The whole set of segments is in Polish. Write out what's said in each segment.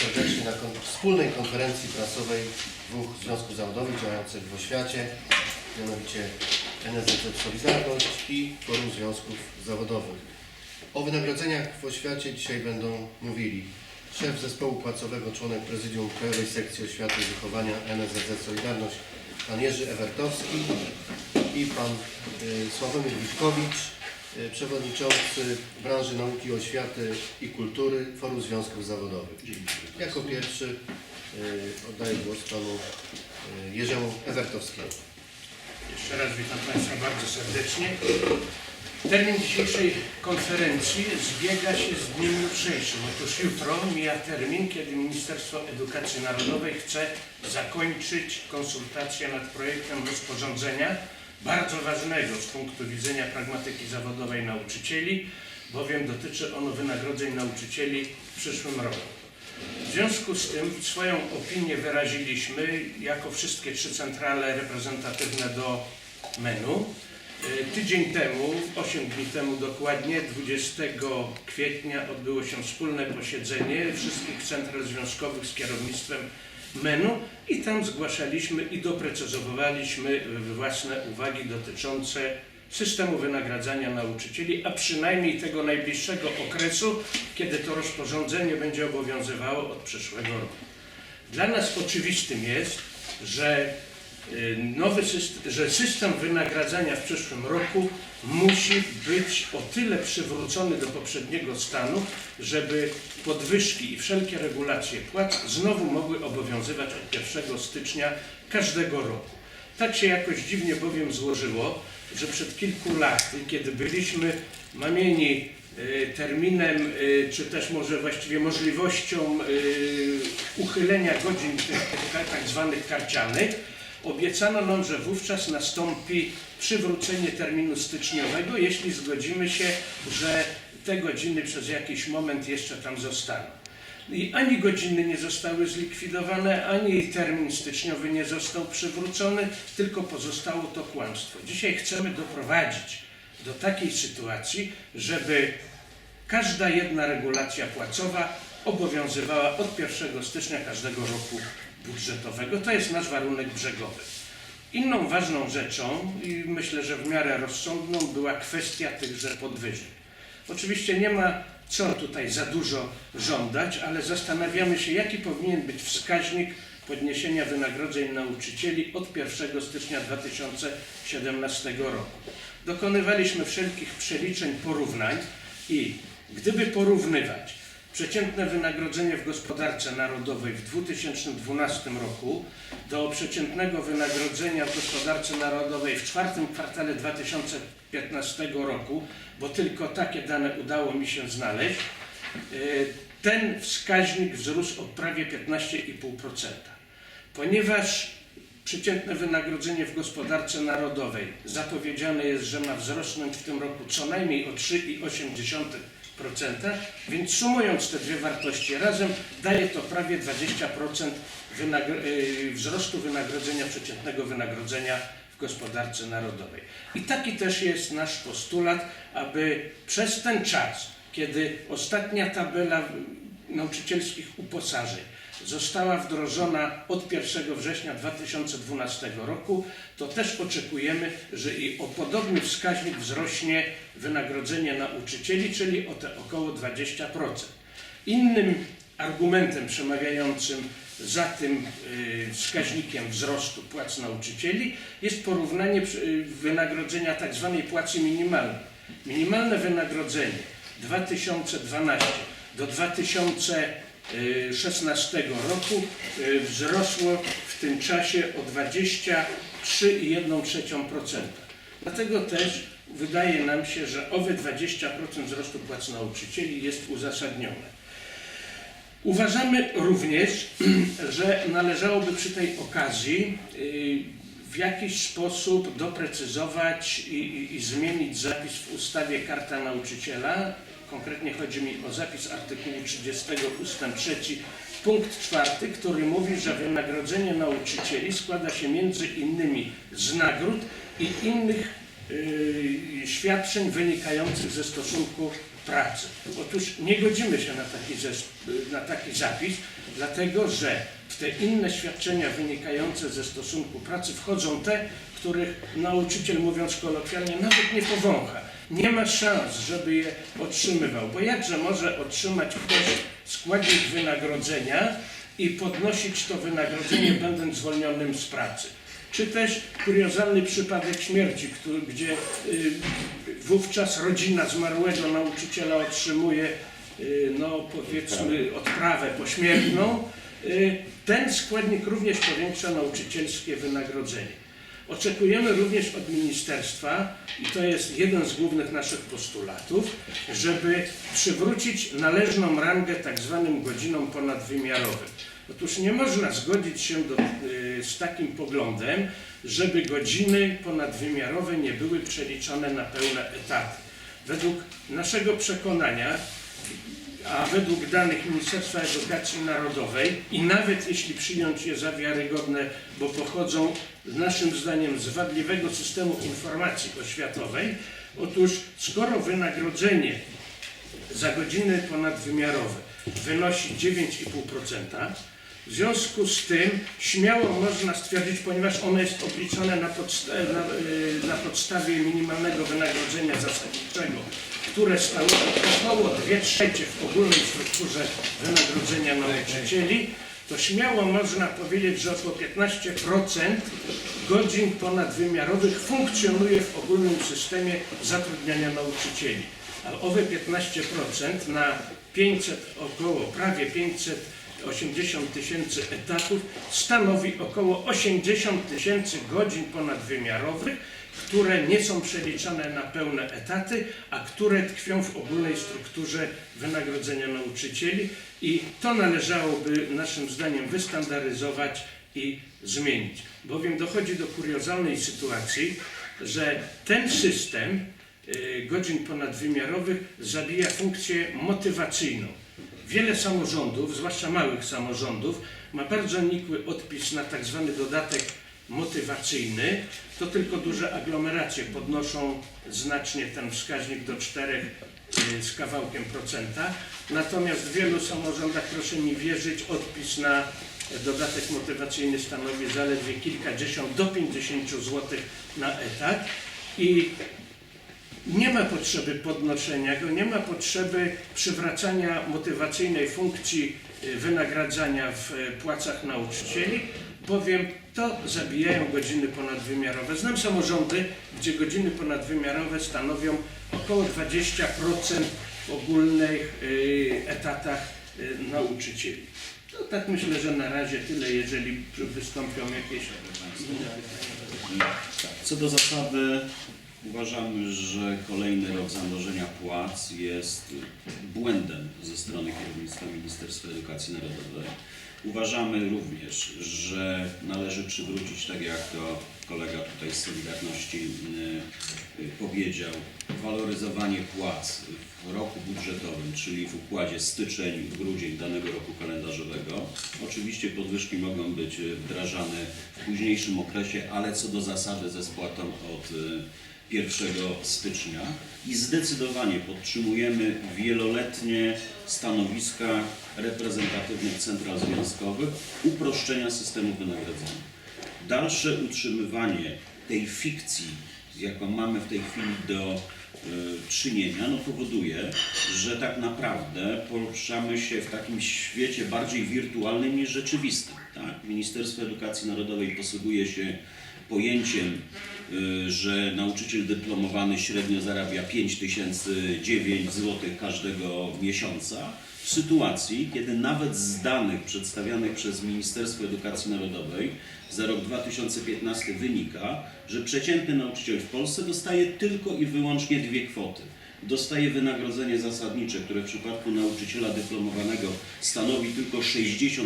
serdecznie na kon wspólnej konferencji prasowej dwóch związków zawodowych działających w oświacie, mianowicie NSZZ Solidarność i Forum Związków Zawodowych. O wynagrodzeniach w oświacie dzisiaj będą mówili szef zespołu płacowego, członek prezydium Krajowej Sekcji Oświaty i Wychowania NSZZ Solidarność, pan Jerzy Ewertowski i pan y, Sławomir Witkowicz, przewodniczący branży nauki, oświaty i kultury Forum Związków Zawodowych. Jako pierwszy y, oddaję głos panu y, Jerzemu Ewertowskiemu. Jeszcze raz witam Państwa bardzo serdecznie. Termin dzisiejszej konferencji zbiega się z dniem jutrzejszym. Otóż jutro mija termin, kiedy Ministerstwo Edukacji Narodowej chce zakończyć konsultacje nad projektem rozporządzenia, bardzo ważnego z punktu widzenia pragmatyki zawodowej nauczycieli, bowiem dotyczy ono wynagrodzeń nauczycieli w przyszłym roku. W związku z tym swoją opinię wyraziliśmy jako wszystkie trzy centrale reprezentatywne do menu. Y, Tydzień temu, 8 dni temu dokładnie, 20 kwietnia odbyło się wspólne posiedzenie wszystkich central związkowych z kierownictwem menu i tam zgłaszaliśmy i doprecyzowaliśmy własne uwagi dotyczące systemu wynagradzania nauczycieli, a przynajmniej tego najbliższego okresu, kiedy to rozporządzenie będzie obowiązywało od przyszłego roku. Dla nas oczywistym jest, że nowy system, że system wynagradzania w przyszłym roku musi być o tyle przywrócony do poprzedniego stanu, żeby podwyżki i wszelkie regulacje płac znowu mogły obowiązywać od 1 stycznia każdego roku. Tak się jakoś dziwnie bowiem złożyło, że przed kilku laty, kiedy byliśmy mamieni y, terminem, y, czy też może właściwie możliwością y, uchylenia godzin tych, tak zwanych karcianych, obiecano nam, że wówczas nastąpi przywrócenie terminu styczniowego, jeśli zgodzimy się, że te godziny przez jakiś moment jeszcze tam zostaną. I ani godziny nie zostały zlikwidowane, ani termin styczniowy nie został przywrócony, tylko pozostało to kłamstwo. Dzisiaj chcemy doprowadzić do takiej sytuacji, żeby każda jedna regulacja płacowa obowiązywała od 1 stycznia każdego roku budżetowego. To jest nasz warunek brzegowy. Inną ważną rzeczą, i myślę, że w miarę rozsądną, była kwestia tychże podwyżek. Oczywiście nie ma co tutaj za dużo żądać, ale zastanawiamy się, jaki powinien być wskaźnik podniesienia wynagrodzeń nauczycieli od 1 stycznia 2017 roku. Dokonywaliśmy wszelkich przeliczeń, porównań i gdyby porównywać przeciętne wynagrodzenie w gospodarce narodowej w 2012 roku do przeciętnego wynagrodzenia w gospodarce narodowej w czwartym kwartale 2015 roku, bo tylko takie dane udało mi się znaleźć, y, ten wskaźnik wzrósł o prawie 15,5%. Ponieważ przeciętne wynagrodzenie w gospodarce narodowej zapowiedziane jest, że ma wzrosnąć w tym roku co najmniej o 3,8%, więc sumując te dwie wartości razem, daje to prawie 20% wynagr- y, wzrostu wynagrodzenia, przeciętnego wynagrodzenia w gospodarce narodowej. I taki też jest nasz postulat, aby przez ten czas, kiedy ostatnia tabela nauczycielskich uposażeń została wdrożona od 1 września 2012 roku, to też oczekujemy, że i o podobny wskaźnik wzrośnie wynagrodzenie nauczycieli, czyli o te około 20%. Innym argumentem przemawiającym za tym y, wskaźnikiem wzrostu płac nauczycieli jest porównanie y, wynagrodzenia tzw. płacy minimalnej. Minimalne wynagrodzenie 2012 do 2016 roku y, wzrosło w tym czasie o 23,1%. Dlatego też wydaje nam się, że owe 20% wzrostu płac nauczycieli jest uzasadnione. Uważamy również, że należałoby przy tej okazji y, w jakiś sposób doprecyzować i, i, i zmienić zapis w ustawie Karta Nauczyciela. Konkretnie chodzi mi o zapis artykułu 30 ust. 3 punkt 4, który mówi, że wynagrodzenie nauczycieli składa się między innymi z nagród i innych y, świadczeń wynikających ze stosunku pracy. Otóż nie godzimy się na taki, na taki zapis, dlatego że w te inne świadczenia wynikające ze stosunku pracy wchodzą te, których nauczyciel, mówiąc kolokwialnie, nawet nie powącha. Nie ma szans, żeby je otrzymywał, bo jakże może otrzymać ktoś składnik wynagrodzenia i podnosić to wynagrodzenie, będąc zwolnionym z pracy. Czy też kuriozalny przypadek śmierci, który, gdzie y, wówczas rodzina zmarłego nauczyciela otrzymuje, y, no powiedzmy, odprawę pośmiertną. Y, ten składnik również powiększa nauczycielskie wynagrodzenie. Oczekujemy również od ministerstwa, i to jest jeden z głównych naszych postulatów, żeby przywrócić należną rangę tak zwanym godzinom ponadwymiarowym. Otóż nie można zgodzić się do, y, z takim poglądem, żeby godziny ponadwymiarowe nie były przeliczone na pełne etaty. Według naszego przekonania a według danych Ministerstwa Edukacji Narodowej i nawet jeśli przyjąć je za wiarygodne, bo pochodzą naszym zdaniem z wadliwego systemu informacji oświatowej, otóż skoro wynagrodzenie za godziny ponadwymiarowe wynosi 9,5%, w związku z tym śmiało można stwierdzić, ponieważ ono jest obliczone na, podsta- na, y, na podstawie minimalnego wynagrodzenia zasadniczego, które stanowi około 2 trzecie w ogólnej strukturze wynagrodzenia nauczycieli, to śmiało można powiedzieć, że około 15% godzin ponadwymiarowych funkcjonuje w ogólnym systemie zatrudniania nauczycieli. A owe 15% na 500, około prawie 580 tysięcy etatów stanowi około 80 tysięcy godzin ponadwymiarowych, które nie są przeliczane na pełne etaty, a które tkwią w ogólnej strukturze wynagrodzenia nauczycieli i to należałoby naszym zdaniem wystandaryzować i zmienić. Bowiem dochodzi do kuriozalnej sytuacji, że ten system y, godzin ponadwymiarowych zabija funkcję motywacyjną. Wiele samorządów, zwłaszcza małych samorządów, ma bardzo nikły odpis na tak zwany dodatek motywacyjny. To tylko duże aglomeracje podnoszą znacznie ten wskaźnik do 4 y, z kawałkiem procenta. Natomiast w wielu samorządach, proszę mi wierzyć, odpis na dodatek motywacyjny stanowi zaledwie kilkadziesiąt do 50 zł na etat. I nie ma potrzeby podnoszenia go, nie ma potrzeby przywracania motywacyjnej funkcji y, wynagradzania w y, płacach nauczycieli, bowiem to zabijają godziny ponadwymiarowe. Znam samorządy, gdzie godziny ponadwymiarowe stanowią około 20% w ogólnych y, etatach y, nauczycieli. To tak myślę, że na razie tyle, jeżeli wystąpią jakieś Co do zasady uważamy, że kolejny rok zamrożenia płac jest błędem ze strony kierownictwa Ministerstwa Edukacji Narodowej. Uważamy również, że należy przywrócić, tak jak to kolega tutaj z Solidarności y, y, powiedział, waloryzowanie płac w roku budżetowym, czyli w układzie styczeń-grudzień danego roku kalendarzowego. Oczywiście podwyżki mogą być wdrażane w późniejszym okresie, ale co do zasady ze spłatą od y, 1 stycznia i zdecydowanie podtrzymujemy wieloletnie stanowiska reprezentatywnych central związkowych uproszczenia systemu wynagrodzenia. Dalsze utrzymywanie tej fikcji, jaką mamy w tej chwili do y, czynienia, no powoduje, że tak naprawdę poruszamy się w takim świecie bardziej wirtualnym niż rzeczywistym. Tak? Ministerstwo Edukacji Narodowej posługuje się pojęciem, że nauczyciel dyplomowany średnio zarabia 5009 zł każdego miesiąca, w sytuacji, kiedy nawet z danych przedstawianych przez Ministerstwo Edukacji Narodowej za rok 2015 wynika, że przeciętny nauczyciel w Polsce dostaje tylko i wyłącznie dwie kwoty. Dostaje wynagrodzenie zasadnicze, które w przypadku nauczyciela dyplomowanego stanowi tylko 62%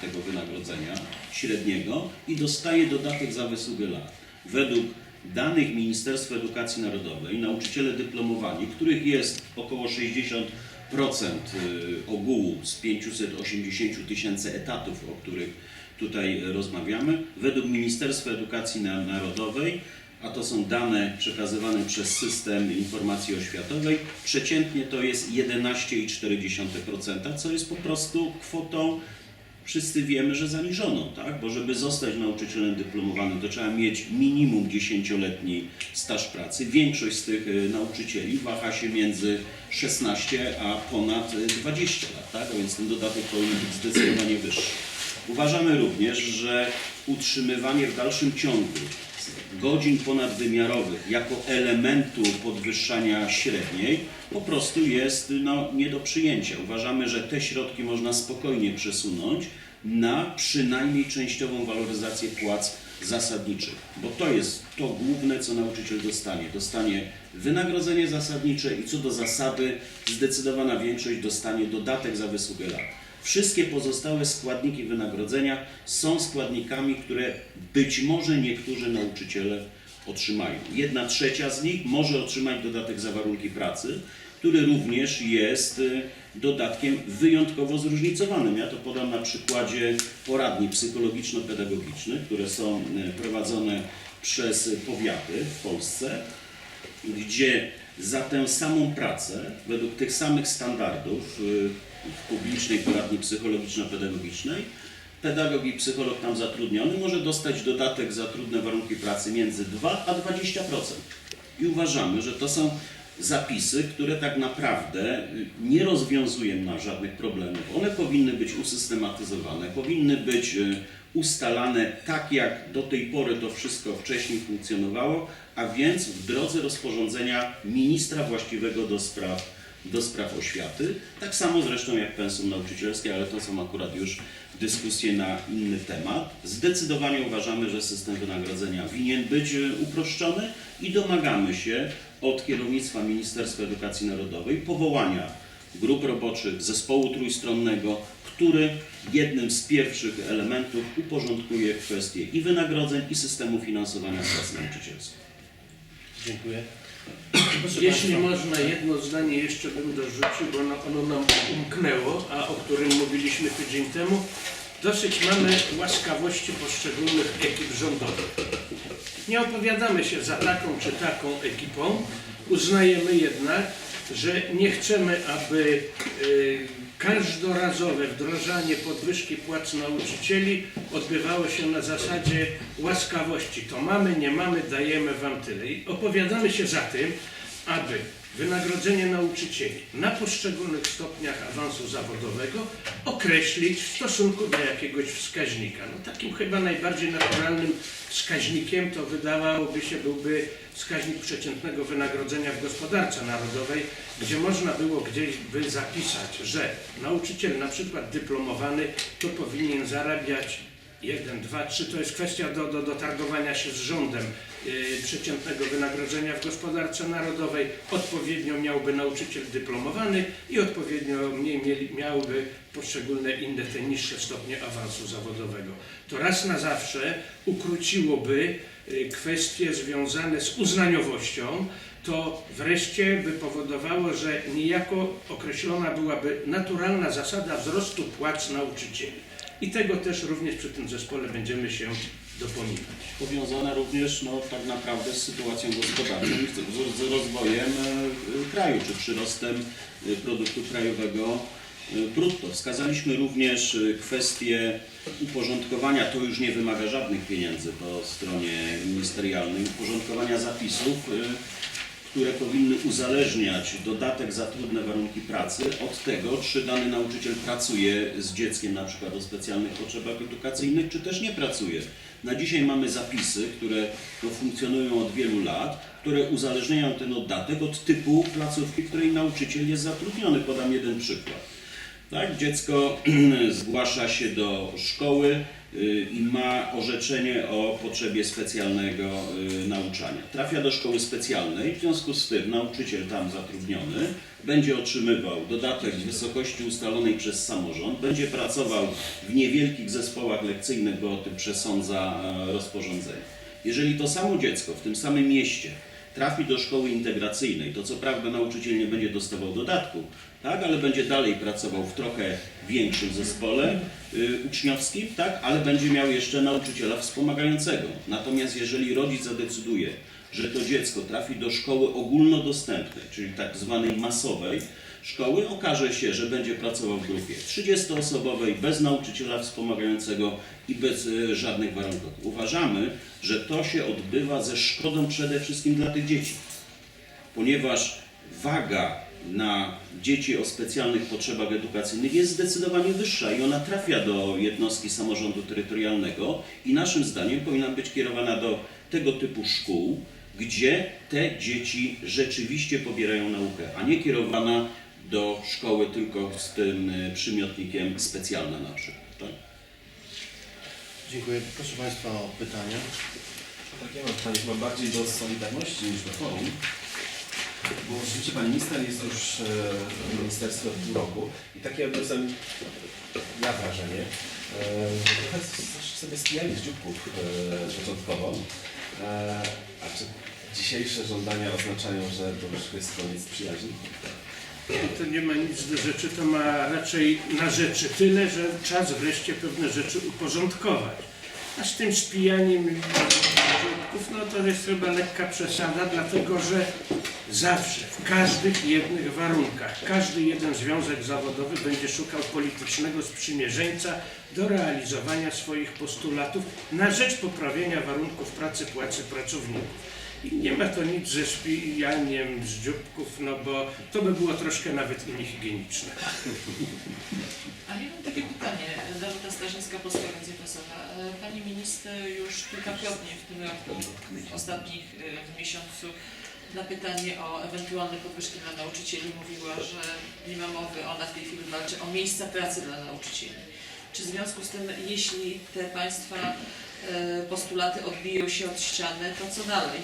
tego wynagrodzenia średniego i dostaje dodatek za wysługę lat. Według danych Ministerstwa Edukacji Narodowej nauczyciele dyplomowani, których jest około 60% y, ogółu z 580 tysięcy etatów, o których tutaj rozmawiamy, według Ministerstwa Edukacji Na- Narodowej a to są dane przekazywane przez system informacji oświatowej, przeciętnie to jest 11,4%, co jest po prostu kwotą wszyscy wiemy, że zaniżoną, tak? Bo żeby zostać nauczycielem dyplomowanym, to trzeba mieć minimum 10-letni staż pracy. Większość z tych y, nauczycieli waha się między 16 a ponad y, 20 lat, tak? A więc ten dodatek powinien być zdecydowanie wyższy. Uważamy również, że utrzymywanie w dalszym ciągu godzin ponadwymiarowych jako elementu podwyższania średniej po prostu jest no, nie do przyjęcia. Uważamy, że te środki można spokojnie przesunąć na przynajmniej częściową waloryzację płac zasadniczych, bo to jest to główne, co nauczyciel dostanie. Dostanie wynagrodzenie zasadnicze i co do zasady zdecydowana większość dostanie dodatek za wysługę lat. Wszystkie pozostałe składniki wynagrodzenia są składnikami, które być może niektórzy nauczyciele otrzymają. Jedna trzecia z nich może otrzymać dodatek za warunki pracy, który również jest y, dodatkiem wyjątkowo zróżnicowanym. Ja to podam na przykładzie poradni psychologiczno-pedagogicznych, które są y, prowadzone przez powiaty w Polsce gdzie za tę samą pracę, według tych samych standardów y, w publicznej poradni psychologiczno-pedagogicznej, pedagog i psycholog tam zatrudniony może dostać dodatek za trudne warunki pracy między 2 a 20%. I uważamy, że to są zapisy, które tak naprawdę y, nie rozwiązują żadnych problemów. One powinny być usystematyzowane, powinny być y, ustalane tak, jak do tej pory to wszystko wcześniej funkcjonowało, a więc w drodze rozporządzenia ministra właściwego do spraw, do spraw oświaty. Tak samo zresztą jak pensum nauczycielskie, ale to są akurat już dyskusje na inny temat. Zdecydowanie uważamy, że system wynagrodzenia winien być e, uproszczony i domagamy się od kierownictwa Ministerstwa Edukacji Narodowej powołania grup roboczych, zespołu trójstronnego, który jednym z pierwszych elementów uporządkuje kwestie i wynagrodzeń, i systemu finansowania pracy nauczycielskiej. Dziękuję. Proszę Jeśli Państwa, można, jedno zdanie jeszcze bym dorzucił, bo ono, ono nam umknęło, a o którym mówiliśmy tydzień temu. Dosyć mamy łaskawości poszczególnych ekip rządowych. Nie opowiadamy się za taką czy taką ekipą. Uznajemy jednak, że nie chcemy, aby y, każdorazowe wdrażanie podwyżki płac nauczycieli odbywało się na zasadzie łaskawości. To mamy, nie mamy, dajemy wam tyle. I opowiadamy się za tym, aby wynagrodzenie nauczycieli na poszczególnych stopniach awansu zawodowego określić w stosunku do jakiegoś wskaźnika. No takim chyba najbardziej naturalnym wskaźnikiem to wydawałoby się byłby wskaźnik przeciętnego wynagrodzenia w gospodarce narodowej, gdzie można było gdzieś by zapisać, że nauczyciel na przykład dyplomowany to powinien zarabiać 1, 2, 3 to jest kwestia do, do, do targowania się z rządem yy, przeciętnego wynagrodzenia w gospodarce narodowej. Odpowiednio miałby nauczyciel dyplomowany i odpowiednio mniej mieli, miałby poszczególne inne te niższe stopnie awansu zawodowego. To raz na zawsze ukróciłoby yy, kwestie związane z uznaniowością, to wreszcie by powodowało, że niejako określona byłaby naturalna zasada wzrostu płac nauczycieli. I tego też również przy tym zespole będziemy się dopominać. Powiązane również no, tak naprawdę z sytuacją gospodarczą i z, rozwojem e, kraju, czy przyrostem e, produktu krajowego e, brutto. Wskazaliśmy również e, kwestię uporządkowania, to już nie wymaga żadnych pieniędzy po stronie ministerialnej, uporządkowania zapisów, e, które powinny uzależniać dodatek za trudne warunki pracy od tego, czy dany nauczyciel pracuje z dzieckiem na przykład o specjalnych potrzebach edukacyjnych, czy też nie pracuje. Na dzisiaj mamy zapisy, które no, funkcjonują od wielu lat, które uzależniają ten dodatek od typu placówki, w której nauczyciel jest zatrudniony. Podam jeden przykład. Tak, dziecko zgłasza się do szkoły i ma orzeczenie o potrzebie specjalnego y, nauczania. Trafia do szkoły specjalnej, w związku z tym nauczyciel tam zatrudniony będzie otrzymywał dodatek w wysokości ustalonej przez samorząd, będzie pracował w niewielkich zespołach lekcyjnych, bo o tym przesądza e, rozporządzenie. Jeżeli to samo dziecko w tym samym mieście trafi do szkoły integracyjnej, to co prawda nauczyciel nie będzie dostawał dodatku, tak, ale będzie dalej pracował w trochę większym zespole y, uczniowskim, tak, ale będzie miał jeszcze nauczyciela wspomagającego. Natomiast jeżeli rodzic zadecyduje, że to dziecko trafi do szkoły ogólnodostępnej, czyli tak zwanej masowej szkoły, okaże się, że będzie pracował w grupie 30-osobowej, bez nauczyciela wspomagającego i bez y, żadnych warunków. Uważamy, że to się odbywa ze szkodą przede wszystkim dla tych dzieci, ponieważ waga na dzieci o specjalnych potrzebach edukacyjnych jest zdecydowanie wyższa i ona trafia do jednostki samorządu terytorialnego i naszym zdaniem powinna być kierowana do tego typu szkół, gdzie te dzieci rzeczywiście pobierają naukę, a nie kierowana do szkoły tylko z tym y, przymiotnikiem specjalna na przykład. Tak? Dziękuję. Proszę Państwa o pytania. Tak, ja mam pytanie chyba bardziej do Solidarności niż do forum. Bo rzeczywiście Pan Minister jest już e, w ministerstwie od pół roku i takie odniosłem ja wrażenie, e, trochę sobie spijali z dzióbków e, początkowo. A czy dzisiejsze żądania oznaczają, że to już jest koniec przyjaźni? To nie ma nic do rzeczy, to ma raczej na rzeczy tyle, że czas wreszcie pewne rzeczy uporządkować. A z tym spijaniem no to jest chyba lekka przesada, dlatego że zawsze, w każdych jednych warunkach, każdy jeden związek zawodowy będzie szukał politycznego sprzymierzeńca do realizowania swoich postulatów na rzecz poprawienia warunków pracy, płacy pracowników. I nie ma to nic ze szpijaniem z dzióbków, no bo to by było troszkę nawet i niehigieniczne. A ja mam takie pytanie, Danuta Starzyńska, Polska Agencja Prasowa. E, Pani minister już kilkakrotnie w tym roku, w ostatnich e, w miesiącu, na pytanie o ewentualne podwyżki dla nauczycieli mówiła, że nie ma mowy, ona w tej chwili walczy o miejsca pracy dla nauczycieli. Czy w związku z tym, jeśli te Państwa e, postulaty odbiją się od ściany, to co dalej?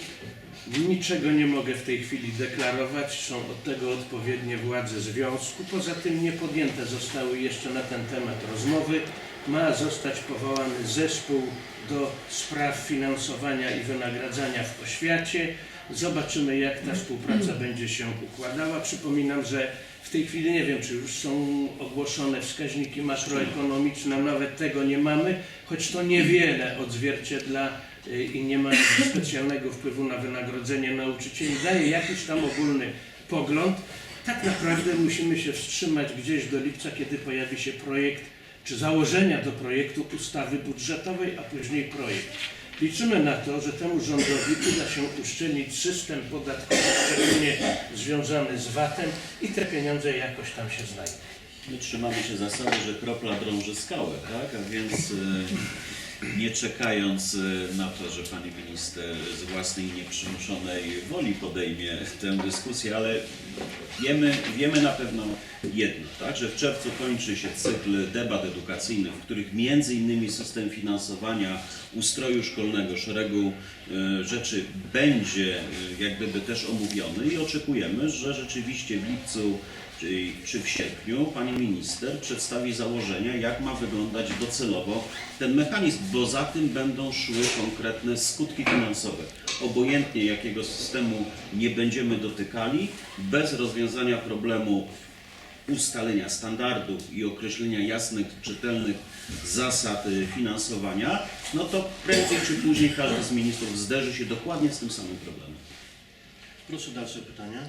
Niczego nie mogę w tej chwili deklarować, są od tego odpowiednie władze związku. Poza tym nie podjęte zostały jeszcze na ten temat rozmowy. Ma zostać powołany zespół do spraw finansowania i wynagradzania w oświacie. Zobaczymy, jak ta współpraca będzie się układała. Przypominam, że w tej chwili nie wiem, czy już są ogłoszone wskaźniki makroekonomiczne, nawet tego nie mamy, choć to niewiele odzwierciedla y, i nie ma specjalnego wpływu na wynagrodzenie nauczycieli. Daje jakiś tam ogólny pogląd. Tak naprawdę musimy się wstrzymać gdzieś do lipca, kiedy pojawi się projekt czy założenia do projektu ustawy budżetowej, a później projekt. Liczymy na to, że temu rządowi uda się uszczelnić system podatkowy, szczególnie związany z VAT-em i te pieniądze jakoś tam się znajdą. My trzymamy się zasady, że kropla drąży skałę, tak? A więc e, nie czekając e, na to, że pani minister z własnej nieprzymuszonej woli podejmie tę dyskusję, ale wiemy, wiemy na pewno jedno, tak? Że w czerwcu kończy się cykl debat edukacyjnych, w których między innymi system finansowania ustroju szkolnego, szeregu e, rzeczy będzie e, jak gdyby też omówiony i oczekujemy, że rzeczywiście w lipcu czyli czy w sierpniu pani minister przedstawi założenia, jak ma wyglądać docelowo ten mechanizm, bo za tym będą szły konkretne skutki finansowe. Obojętnie jakiego systemu nie będziemy dotykali, bez rozwiązania problemu ustalenia standardów i określenia jasnych, czytelnych zasad y, finansowania, no to prędzej czy później każdy z ministrów zderzy się dokładnie z tym samym problemem. Proszę dalsze pytania.